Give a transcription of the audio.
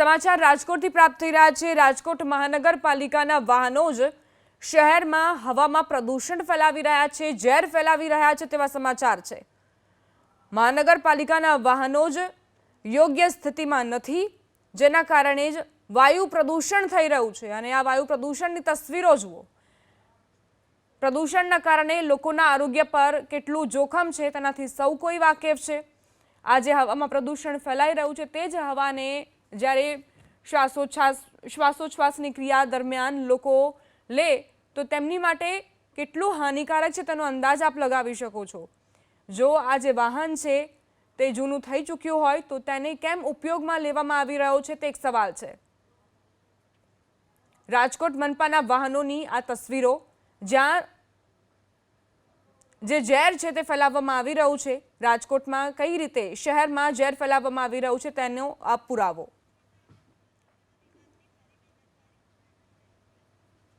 સમાચાર રાજકોટથી પ્રાપ્ત થઈ રહ્યા છે. રાજકોટ મહાનગરપાલિકાના વાહનો જ શહેરમાં હવામાં પ્રદૂષણ ફેલાવી રહ્યા છે, ઝેર ફેલાવી રહ્યા છે તેવા સમાચાર છે. મહાનગરપાલિકાના વાહનો જ યોગ્ય સ્થિતિમાં નથી, જેના કારણે જ વાયુ પ્રદૂષણ થઈ રહ્યું છે. અને આ વાયુ પ્રદૂષણની તસવીરો જુઓ. પ્રદૂષણના કારણે લોકોના આરોગ્ય પર કેટલું જોખમ છે, તેનાથી સૌ કોઈ વાકેફ છે. આજે હવામાં પ્રદૂષણ ફેલાઈ રહ્યું છે, તે જ હવાને જ્યારે શ્વાસોચ્છ્વાસ શ્વાસોચ્છ્વાસની ક્રિયા દરમિયાન લોકો લે, તો તેમની માટે કેટલું હાનિકારક છે તેનો અંદાજ આપ લગાવી શકો છો. જો આ જે વાહન છે તે જૂનું થઈ ચૂક્યું હોય, તો તેને કેમ ઉપયોગમાં લેવામાં આવી રહ્યો છે તે એક સવાલ છે. રાજકોટ મનપાના વાહનોની આ તસવીરો, જ્યાં જે ઝેર છે તે ફેલાવવામાં આવી રહ્યું છે, રાજકોટમાં કઈ રીતે, શહેરમાં ઝેર ફેલાવવામાં આવી રહ્યું છે તેનો આ પુરાવો.